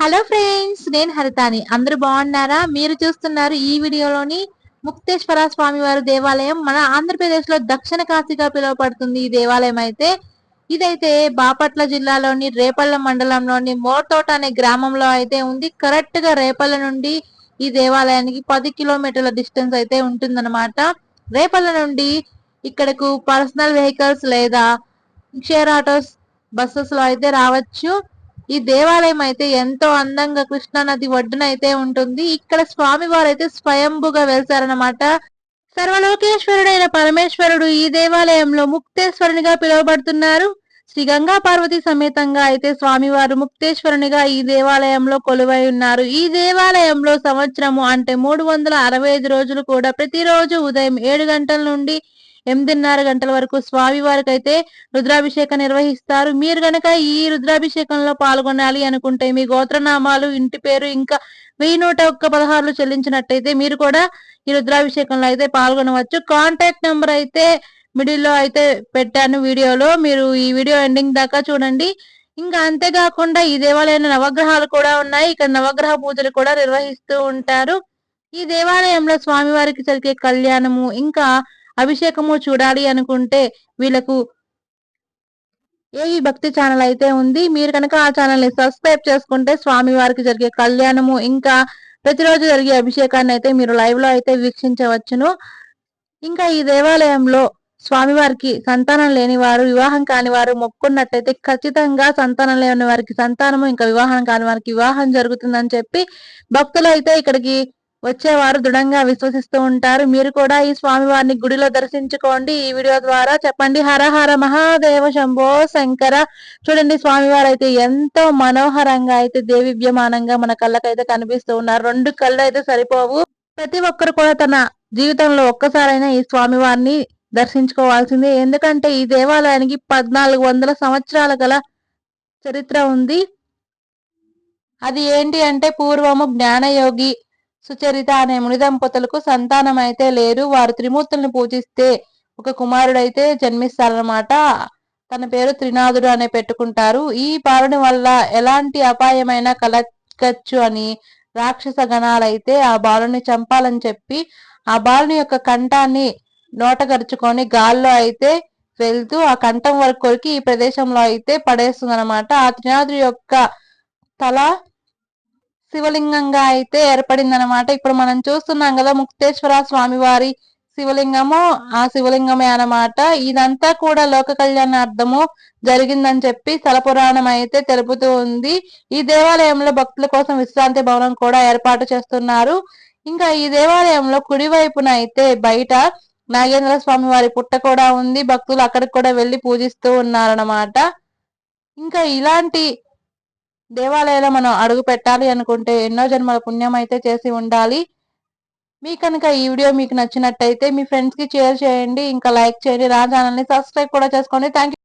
Hello friends నేను హరితాని. అందరూ బాగున్నారా? మీరు చూస్తున్నారు ఈ వీడియోలోని ముక్తేశ్వర స్వామి వారి దేవాలయం. మన ఆంధ్రప్రదేశ్లో దక్షిణ కాశీగా పిలువబడుతుంది ఈ దేవాలయం అయితే. ఇదైతే బాపట్ల జిల్లాలోని రేపల్ల మండలంలోని మోర్తోట అనే గ్రామంలో అయితే ఉంది. కరెక్ట్గా రేపల్ల నుండి ఈ దేవాలయానికి పది కిలోమీటర్ల డిస్టెన్స్ అయితే ఉంటుందన్నమాట. రేపల్ల నుండి ఇక్కడకు పర్సనల్ వెహికల్స్ లేదా షేర్ ఆటోస్ బస్సెస్లో అయితే రావచ్చు. ఈ దేవాలయం అయితే ఎంతో అందంగా కృష్ణా నది ఒడ్డున అయితే ఉంటుంది. ఇక్కడ స్వామి అయితే స్వయంభుగా వెళ్తారనమాట సర్వలోకేశ్వరుడైన పరమేశ్వరుడు ఈ దేవాలయంలో ముక్తేశ్వరునిగా పిలువబడుతున్నారు. శ్రీ గంగా పార్వతి సమేతంగా అయితే స్వామివారు ముక్తేశ్వరునిగా ఈ దేవాలయంలో కొలువై ఉన్నారు. ఈ దేవాలయంలో సంవత్సరము అంటే మూడు వందల అరవై ఐదు రోజులు కూడా ప్రతిరోజు ఉదయం ఏడు గంటల నుండి ఎనిమిదిన్నర గంటల వరకు స్వామి వారికి అయితే రుద్రాభిషేకం నిర్వహిస్తారు. మీరు గనక ఈ రుద్రాభిషేకంలో పాల్గొనాలి అనుకుంటే మీ గోత్రనామాలు ఇంటి పేరు ఇంకా వెయ్యి నూట ఒక్క పదహారులు చెల్లించినట్టయితే మీరు కూడా ఈ రుద్రాభిషేకంలో అయితే పాల్గొనవచ్చు. కాంటాక్ట్ నెంబర్ అయితే మిడిల్లో అయితే పెట్టాను వీడియోలో. మీరు ఈ వీడియో ఎండింగ్ దాకా చూడండి. ఇంకా అంతేకాకుండా ఈ దేవాలయంలో నవగ్రహాలు కూడా ఉన్నాయి. ఇక్కడ నవగ్రహ పూజలు కూడా నిర్వహిస్తూ ఉంటారు. ఈ దేవాలయంలో స్వామివారికి జరిగే కళ్యాణము ఇంకా అభిషేకము చూడాలి అనుకుంటే వీళ్ళకు ఏవి భక్తి ఛానల్ అయితే ఉంది మీరు కనుక ఆ ఛానల్ని సబ్స్క్రైబ్ చేసుకుంటే స్వామి వారికి జరిగే కళ్యాణము ఇంకా ప్రతిరోజు జరిగే అభిషేకాన్ని అయితే మీరు లైవ్లో అయితే వీక్షించవచ్చును. ఇంకా ఈ దేవాలయంలో స్వామివారికి సంతానం లేని వారు వివాహం కాని వారు మొక్కున్నట్టయితే ఖచ్చితంగా సంతానం లేని వారికి సంతానము ఇంకా వివాహం కాని వారికి వివాహం జరుగుతుందని చెప్పి భక్తులు అయితే ఇక్కడికి వచ్చేవారు దృఢంగా విశ్వసిస్తూ ఉంటారు. మీరు కూడా ఈ స్వామివారిని గుడిలో దర్శించుకోండి. ఈ వీడియో ద్వారా చెప్పండి. హర హర మహాదేవ శంభో శంకర. చూడండి స్వామివారు అయితే ఎంతో మనోహరంగా అయితే దేవివ్యమానంగా మన కళ్ళకైతే కనిపిస్తూ ఉన్నారు. రెండు కళ్ళు అయితే సరిపోవు. ప్రతి ఒక్కరు కూడా తన జీవితంలో ఒక్కసారైనా ఈ స్వామివారిని దర్శించుకోవాల్సిందే. ఎందుకంటే ఈ దేవాలయానికి పద్నాలుగు వందల సంవత్సరాల గల చరిత్ర ఉంది. అది ఏంటి అంటే పూర్వము జ్ఞానయోగి సుచరిత అనే ముని దంపతులకు సంతానం అయితే లేరు. వారు త్రిమూర్తుల్ని పూజిస్తే ఒక కుమారుడైతే జన్మిస్తారనమాట తన పేరు త్రినాథుడు అనే పెట్టుకుంటారు. ఈ బాలుని వల్ల ఎలాంటి అపాయమైన కలగచ్చు అని రాక్షస గణాలైతే ఆ బాలుని చంపాలని చెప్పి ఆ బాలుని యొక్క కంఠాన్ని నోటగరుచుకొని గాల్లో అయితే వెళ్తూ ఆ కంఠం వరకు కొరికి ఈ ప్రదేశంలో అయితే పడేస్తుంది అనమాట ఆ త్రినాథుడి యొక్క తల శివలింగంగా అయితే ఏర్పడింది అనమాట ఇప్పుడు మనం చూస్తున్నాం కదా ముక్తేశ్వర స్వామి వారి శివలింగము ఆ శివలింగమే అనమాట ఇదంతా కూడా లోక కళ్యాణార్థము జరిగిందని చెప్పి స్థల పురాణం అయితే తెలుపుతూ ఉంది. ఈ దేవాలయంలో భక్తుల కోసం విశ్రాంతి భవనం కూడా ఏర్పాటు చేస్తున్నారు. ఇంకా ఈ దేవాలయంలో కుడివైపున అయితే బయట నాగేంద్ర స్వామి వారి పుట్ట కూడా ఉంది. భక్తులు అక్కడికి కూడా వెళ్ళి పూజిస్తూ ఉన్నారన్నమాట. ఇంకా ఇలాంటి దేవాలయంలో మనం అడుగు పెట్టాలి అనుకుంటే ఎన్నో జన్మల పుణ్యం అయితే చేసి ఉండాలి. మీ కనుక ఈ వీడియో మీకు నచ్చినట్టయితే మీ ఫ్రెండ్స్కి షేర్ చేయండి. ఇంకా లైక్ చేయండి. నా సబ్స్క్రైబ్ కూడా చేసుకోండి. థ్యాంక్